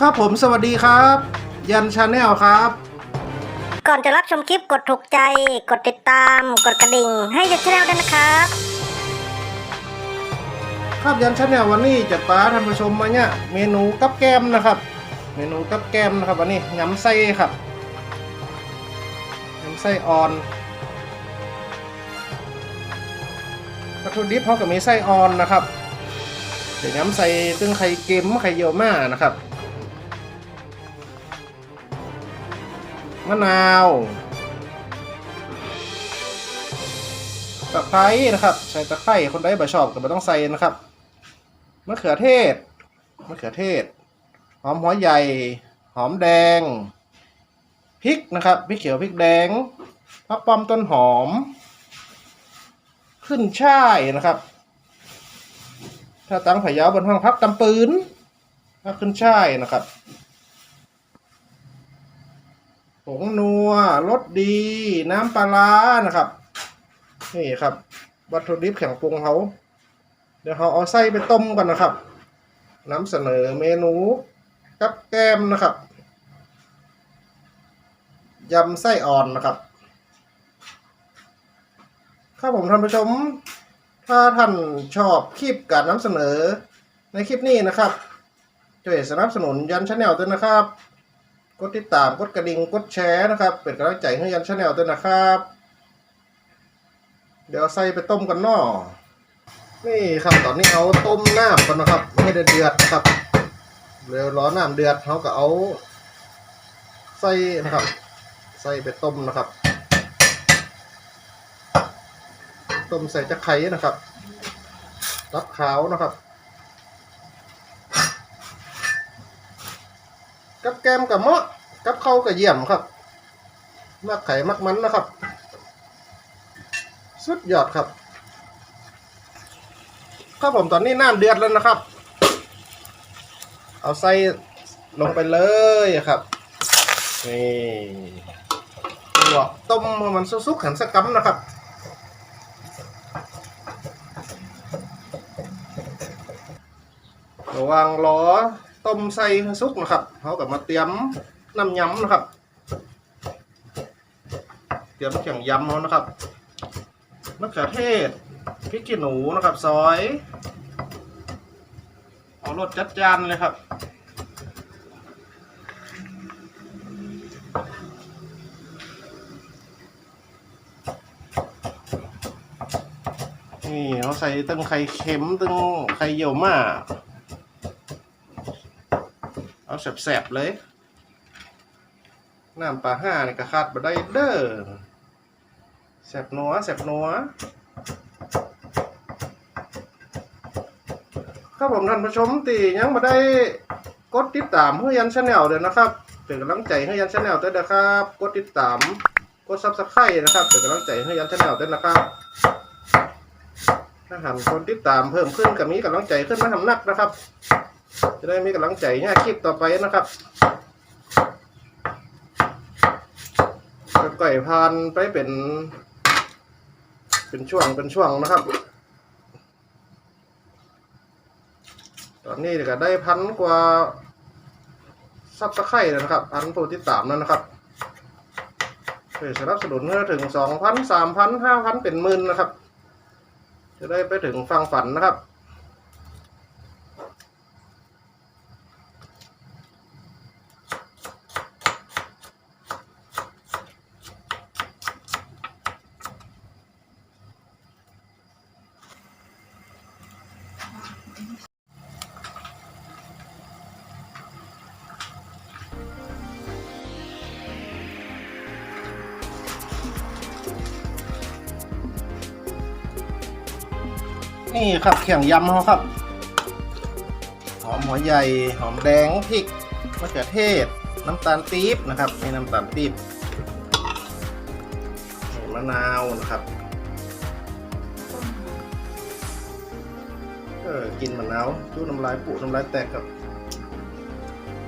ครับผมสวัสดีครับ ยันชาแนลครับ ก่อนจะรับชมคลิปกดถูกใจ กดติดตาม กดกระดิ่ง ให้ยันชาแนลด้วยนะครับ ครับยันชาแนลวันนี้จะป้าท่านผู้ชมมาเนี่ยเมนูกับแก้มนะครับ เมนูกับแก้มนะครับวันนี้ยำไส้ครับยำไส้อ่อนวัตถุดิบเขาก็มีไส้อ่อนนะครับเดี๋ยวยำใส่ตึงไข่เค็มไข่เยี่ยวม่านะครับ มะนาวตะไคร้นะครับใส่ตะไคร้คนใดบ่ชอบก็ไม่ต้องใส่นะครับมะเขือเทศมะเขือเทศ หอมหัวใหญ่ หอมแดงพริกนะครับพริกเขียวพริกแดงผักปอมต้นหอม ขึ้นช่ายนะครับ ถ้าตั้งพะเยาบนห้องพักตำปืนถ้าขึ้นช่ายนะครับ ผงนัวรสดี น้ำปลาร้านะครับ นี่ครับ วัตถุดิบแข็งปรุงเขาเดี๋ยวเขาเอาไส้ไปต้มกันนะครับนำเสนอเมนูกับแก้มนะครับยำไส้อ่อนนะครับครับผมท่านผู้ชม ถ้าท่านชอบคลิปการนำเสนอในคลิปนี้นะครับช่วยสนับสนุนยันชาแนลด้วยนะครับ ดติดตาม กดกระดิ่ง กดแชร์นะครับ เป็นกำลังใจให้ยันชาแนลด้วยนะครับ เดี๋ยวใส่ไปต้มกันเนอนี่ครับตอนนี้เอาต้มน้ำกันนะครับไม่ได้เดือดนะครับเร็วร้อนน้ำเดือดเขาก็เอาใส่นะครับใส่ไปต้มนะครับ ต้มใส่จะไข่นะครับตับขาวนะครับกับแกมกับเมาะ กับเข้ากับเยี่ยมครับ มักไข่มักมันนะครับ สุดยอดครับ ครับผมตอนนี้น้ำเดือดแล้วนะครับ เอาใส่ลงไปเลยครับนี่ลวต้มมันสุกๆหันสกัมนะครับระวังล้อต้มใส่ให้สุกนะครับเขากับมาเตรียม น้ำยำนะครับ เตรียมเขียงยำเขานะครับมะเขือเทศพริกขี้หนูนะครับซอยเอารสจัดจานเลยครับนี่เขาใส่ตั้งไข่เค็มตั้งไข่เยี่ยวม่าเอาแสบๆเลย น้ำปลาห้านี่ก็ขาดบ่ได้เด้อแสบนัวแสบนัวครับผมท่านผู้ชมตียังมาได้กดติดตามเพื่อยันชาแนลเดี๋ยวนะครับเป็นกำลังใจให้ยันชาแนลด้วยนะครับ กดติดตาม กดซับสไครต์นะครับเป็นกำลังใจให้ยันชาแนลด้วยนะครับถ้าหากคนติดตามเพิ่มขึ้นกับมีกำลังใจขึ้นมาทำนักนะครับ จะได้มีกำลังใจเนี่ยคลิปต่อไปนะครับ จะก่อยพานไปเป็น เป็นช่วงเป็นช่วงนะครับ ตอนนี้ก็ได้พันกว่าซับสไครต์นะครับ พันผู้ติดตามแล้วนะครับช่วยสนับสนุนเพื่อถึงสองพันสามพันห้าพันเป็นหมื่นนะครับ จะได้ไปถึงฟังฝันนะครับ ครับเขียงยำเขาครับ หอมหัวใหญ่ หอมแดงพริกมะเขือเทศ น้ำตาลปี๊บนะครับนี่น้ำตาลปี๊บมะนาวนะครับเออกินมะนาวจู้น้ำลายปุน้ำลายแตกครับ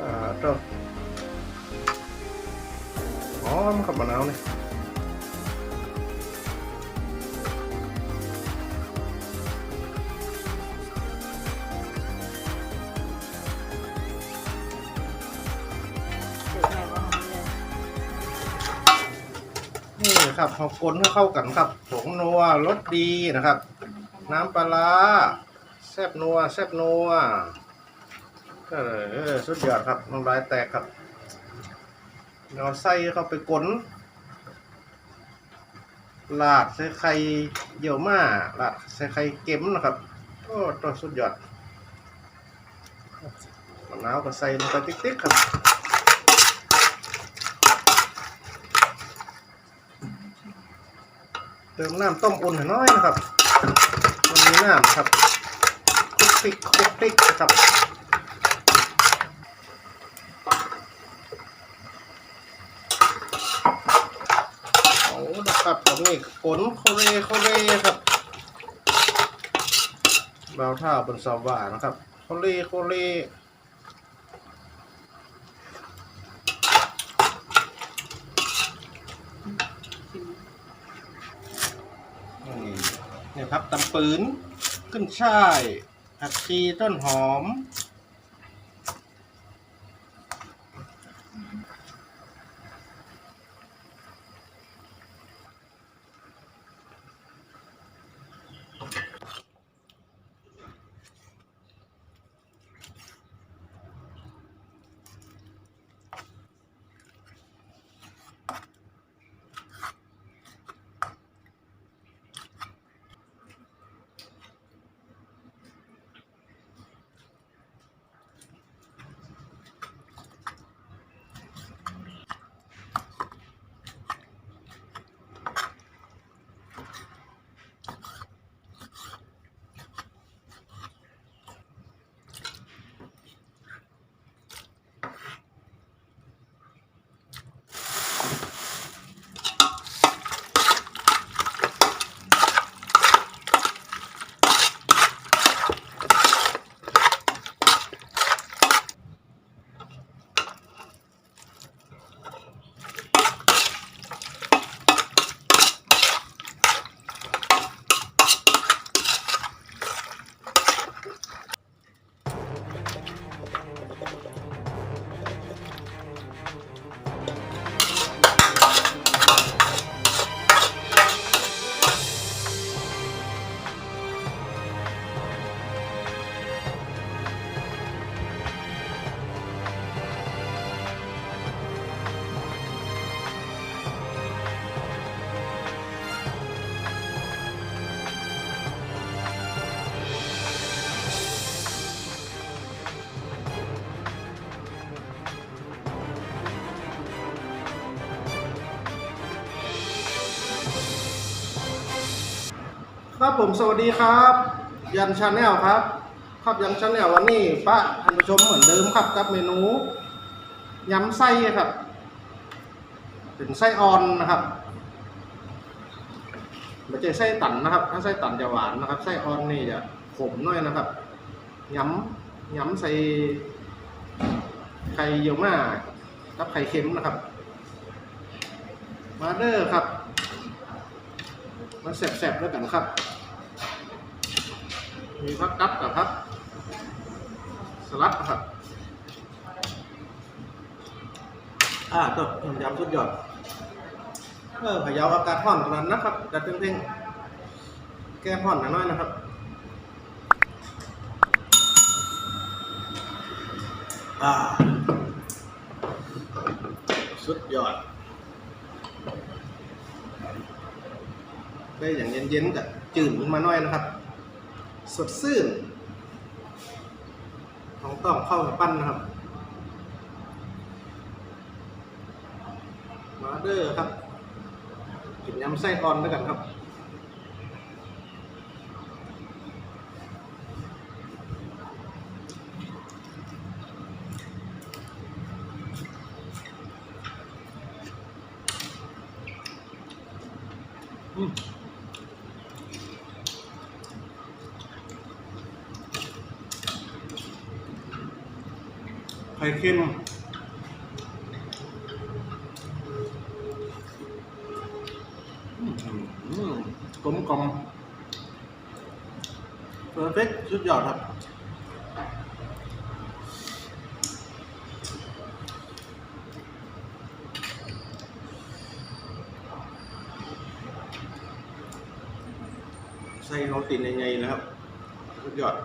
อ่าก็อ๋อมันขับมะนาวเนี่ย ครับพอกลนให้เข้ากันครับผงนัวรสดีนะครับ น้ำปลาแซบนัวแซบนัวเออสุดยอดครับน้ำลายแตกครับเอาไส้เข้าไปกลนลาดใส่ไข่เยี่ยวมาลาดใส่ไข่เก็มนะครับโอ้ตัวสุดยอดมะนาวก็ใส่ลงไปติ๊กๆครับ เติมน้ำต้มอุ่นหน้อยนะครับ มันมีน้ำครับคลุกคลิกคลุกคลิกครับเอาละครับตรงนี้กลนโคเรโคเรครับเบาเท่าบนสอบว่านะครับโคเรโคเรนี่ ปืนขึ้นช่ายผักชีต้นหอม ผมสวัสดีครับ ยันชาแนลครับ ครับยันชาแนลวันนี้ป้าท่านผู้ชมเหมือนเดิมครับกับเมนูยำไส้ครับ เป็นไส้ออนนะครับไม่ใช่ไส้ตันนะครับ ถ้าไส้ตันจะหวานนะครับ ไส้ออนนี่จะขมหน่อยนะครับยำยำใส่ไข่เยี่ยวมากับไข่เค็มนะครับ มาเด้อครับ มันแสบๆแล้วกันครับ มีพักกับกับพักสลัดครับอ่าตัวยำสุดยอด เออพะเยาอากาศร้อนตรงนั้นนะครับจัดเพ่งๆ แก้ร้อนหน่อยนะครับอ่าสุดยอด ได้อย่างเย็นๆกับจืดขึ้นมาหน่อยนะครับ สดซื่นของต้องเข้ากับปั้นนะครับมาเด้อครับกินยำไส้อ่อนด้วยกันครับอืม ไข่เค็มกลมกล่อมเพอร์เฟกสุดยอดครับ อ ใส่เขาติดในไงนะครับสุดยอด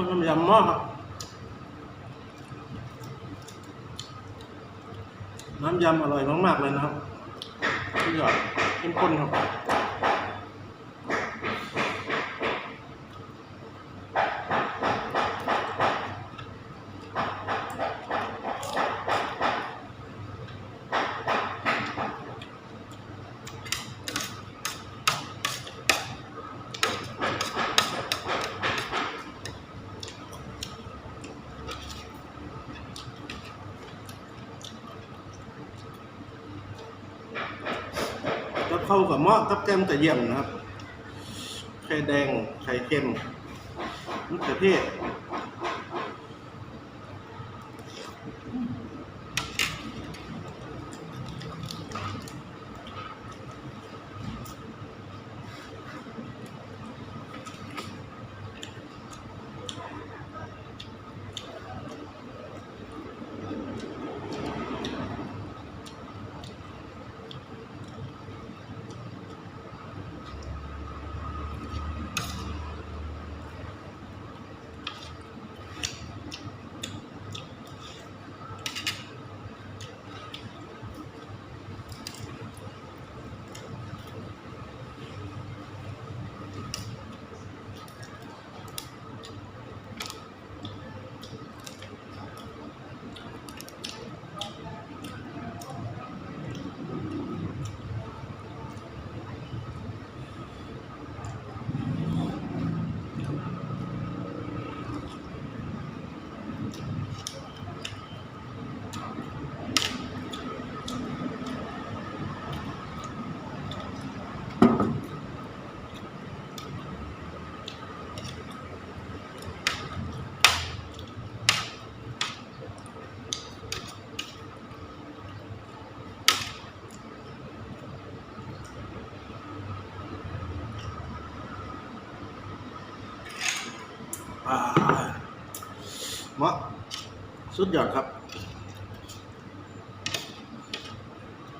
ก็น้ำยำหม้อครับ น้ำยำอร่อยมากๆเลยนะครับสุดยอดเข้มข้นครับ ก็ เข้ากับหม้อกับแก้มแต่เยี่ยมนะครับ ไข่แดง ไข่เค็มมะเขือเทศ เหมาะสุดยอดครับ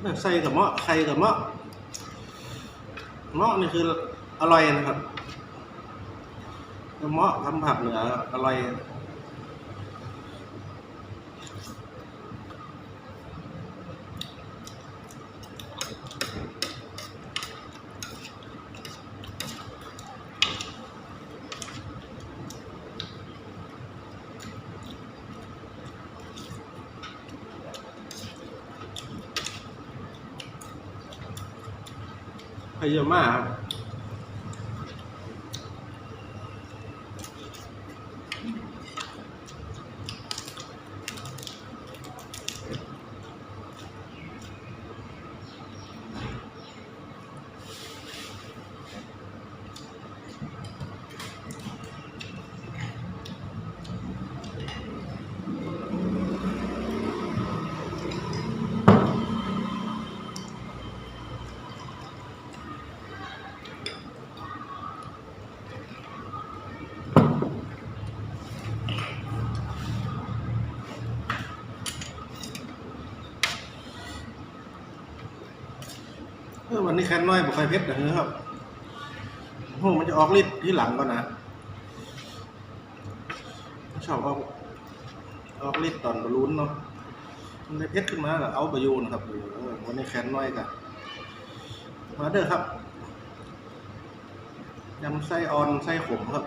เนี่ยใส่กับเหมาะไข่กับเหมาะเหมาะนี่คืออร่อยนะครับเหมาะทำผักเหนืออร่อย ไข่เยอะมา ออวันนี้แคนน้อยบอกไฟเพชรนะครับโอ้มันจะออกฤทธิ์ที่หลังก่อนนะ ชอบออกออกฤทธิ์ตอนบอลลูนเนาะมันได้เพชรขึ้นมาแล้วเอาไปโยนครับวันนี้แคนน้อยกันมาเด้อครับยำไส้ออนไส้ขมครับ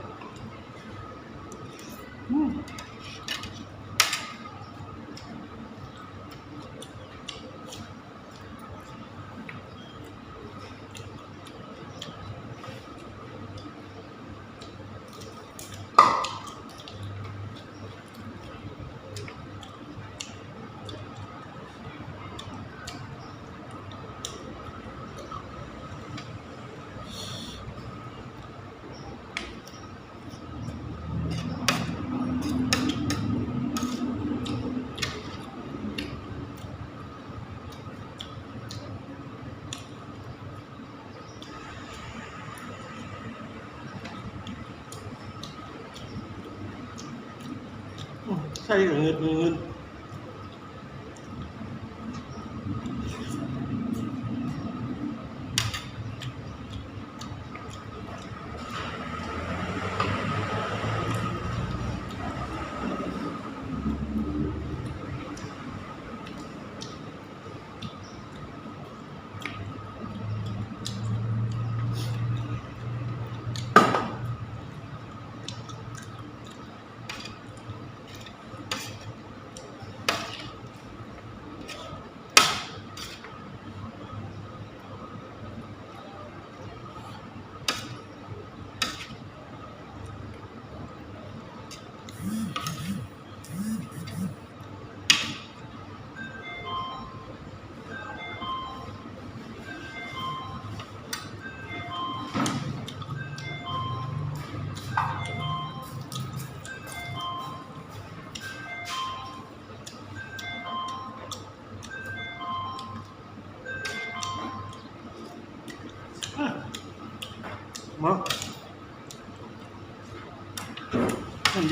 อืมไส้เงืดเงืด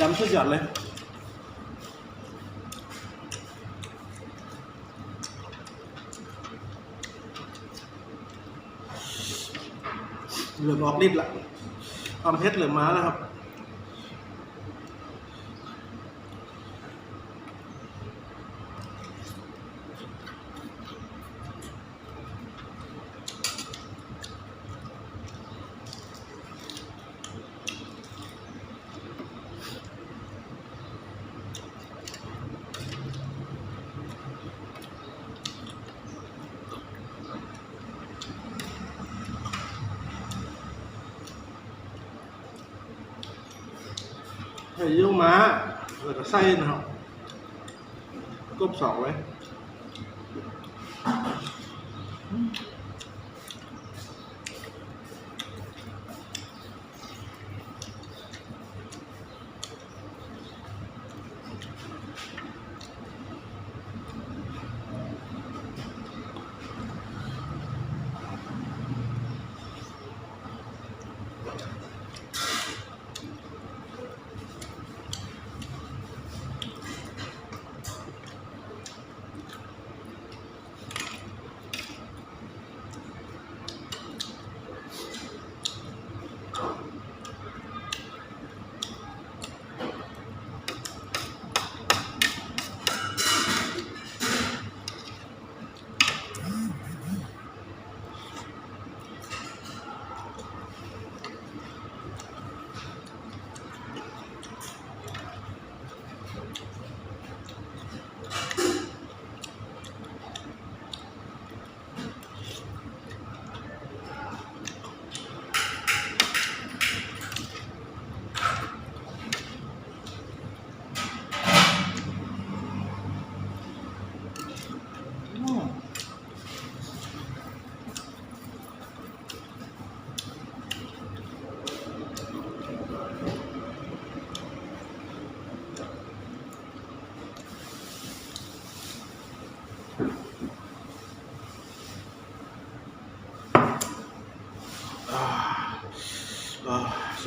น้ำสุดยอดเลยเหลือมออกฤทธิ์ละความเพชรเหลือม้าแล้วครับ ใส่ยี่ยวม้าแล้วก็ไส้นะครับกบสองไว้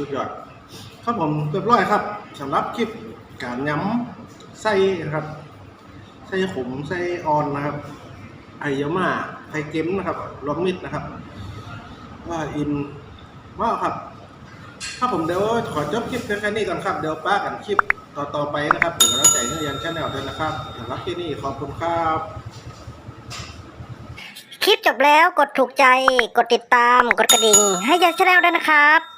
สุดยอด ครับผมเรียบร้อยครับสำหรับคลิปการย้ำไส้นะครับไส้ขมไส้ออนนะครับไอยาม่าไทเกมนะครับรวมมิตรนะครับ ว่าอินว่าครับถ้าผมเดี๋ยวขอจบคลิปแค่นี้ก่อนครับ เดี๋ยวป้ากันคลิปต่อๆไปนะครับเป็นกำลังใจให้ยันชาแนลด้วยนะครับสำหรับที่นี่ขอบคุณครับ คลิปจบแล้วกดถูกใจ กดติดตาม กดกระดิ่ง ให้ยันชาแนลด้วยนะครับ